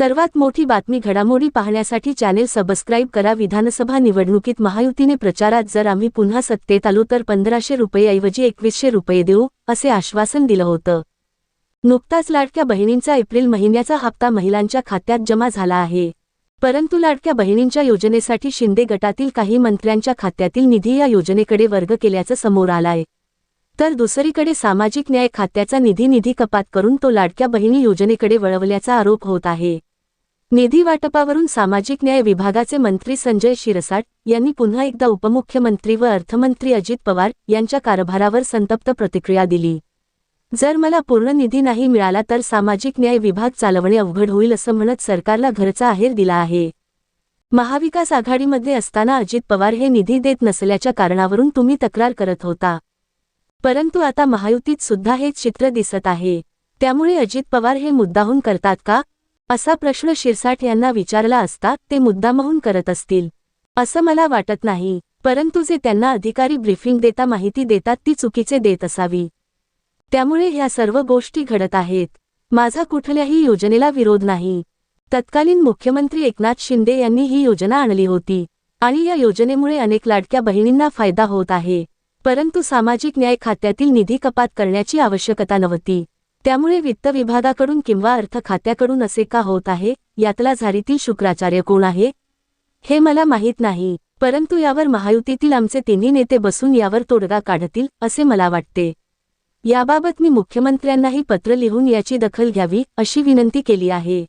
सर्वात मोठी बातमी घडामोडी पाहण्यासाठी चॅनेल सबस्क्राईब करा. विधानसभा निवडणुकीत महायुतीने प्रचारात जर आम्ही पुन्हा सत्तेत आलो तर पंधराशे रुपयेऐवजी एकवीसशे रुपये देऊ असे आश्वासन दिलं होतं. नुकताच लाडक्या बहिणींचा एप्रिल महिन्याचा हप्ता महिलांच्या खात्यात जमा झाला आहे. परंतु लाडक्या बहिणींच्या योजनेसाठी शिंदे गटातील काही मंत्र्यांच्या खात्यातील निधी या योजनेकडे वर्ग केल्याचं समोर आलाय. तर दुसरीकडे सामाजिक न्याय खात्याचा निधी निधी कपात करून तो लाडक्या बहिणी योजनेकडे वळवल्याचा आरोप होत आहे. निधी वाटपावरून सामाजिक न्याय विभागाचे मंत्री संजय शिरसाट यांनी पुन्हा एकदा उपमुख्यमंत्री व अर्थमंत्री अजित पवार यांच्या कारभारावर संतप्त प्रतिक्रिया दिली. जर मला पूर्ण निधी नाही मिळाला तर सामाजिक न्याय विभाग चालवणे अवघड होईल असं म्हणत सरकारला घरचा आहेर दिला आहे. महाविकास आघाडीमध्ये असताना अजित पवार हे निधी देत नसल्याच्या कारणावरून तुम्ही तक्रार करत होता. परंतु आता महायुतीत सुद्धा हेच चित्र दिसत आहे. त्यामुळे अजित पवार हे मुद्दाहून करतात का? असा प्रश्न शिरसाट यांना विचारला असता ते मुद्दामहून करत असतील. असं मला वाटत नाही परंतु जे त्यांना अधिकारी ब्रीफिंग देता माहिती देतात ती चुकीचे देत असावी. त्यामुळे ह्या सर्व गोष्टी घडत आहेत. माझा कुठल्याही योजनेला विरोध नाही. तत्कालीन मुख्यमंत्री एकनाथ शिंदे यांनी ही योजना आणली होती आणि या योजनेमुळे अनेक लाडक्या बहिणींना फायदा होत आहे परंतु सामाजिक न्याय खात्यातील निधी कपात करण्याची आवश्यकता नव्हती. त्यामुळे वित्त विभागाकडून किंवा अर्थ खात्याकडून असे का होत आहे यातला झारीतील शुक्राचार्य कोण आहे? हे मला माहीत नाही परंतु यावर महायुतीतील आमचे तिन्ही नेते बसून यावर तोडगा काढतील असे मला वाटते. याबाबत मी मुख्यमंत्र्यांनाही पत्र लिहून याची दखल घ्यावी अशी विनंती केली आहे.